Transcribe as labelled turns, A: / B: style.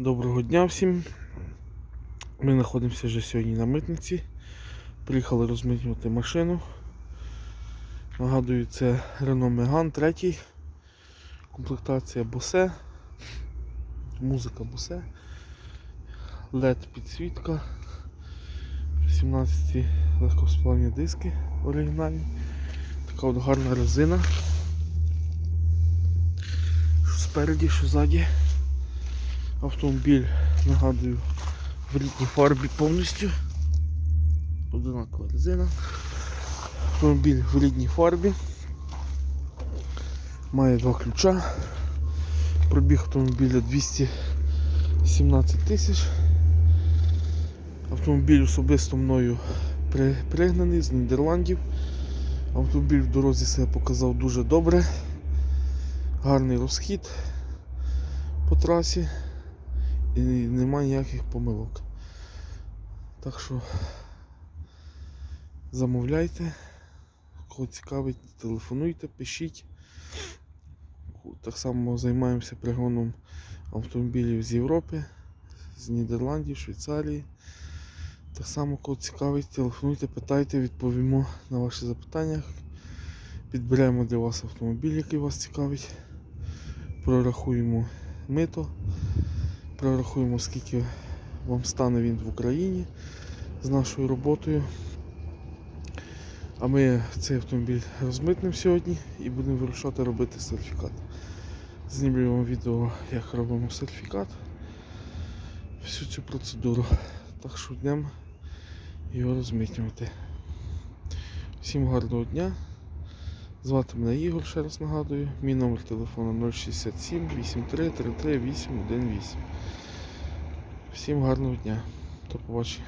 A: Доброго дня всім. Ми знаходимося вже сьогодні на митниці. Приїхали розмитнювати машину. Нагадую, це Renault Megane 3. Комплектація Bose. Музика Bose. LED підсвітка. 17 легкосплавні диски оригінальні. Така от гарна резина. Що спереді, що ззаді. Автомобіль, нагадую, в рідній фарбі повністю. Одинакова резина. Автомобіль в рідній фарбі. Має два ключа. Пробіг автомобіля 217 тисяч. Автомобіль особисто мною при- пригнаний з Нідерландів. Автомобіль в дорозі себе показав дуже добре. Гарний розхід по трасі і немає ніяких помилок. Так що замовляйте, кого цікавить, телефонуйте, пишіть. Так само займаємося пригоном автомобілів з Європи, з Нідерландів, Швейцарії. Так само, кого цікавить, телефонуйте, питайте, відповімо на ваші запитання. Підберемо для вас автомобіль, який вас цікавить. Прорахуємо мито прорахуємо, скільки вам стане він в Україні з нашою роботою. А ми цей автомобіль розмитнемо сьогодні і будемо вирушати робити сертифікат. Знімлю вам відео, як робимо сертифікат, всю цю процедуру. Так що йдемо його розмитнювати. Всім гарного дня. Звати мене Ігор, ще раз нагадую. Мій номер телефону 067 83 33 818. Всім гарного дня. До побачення.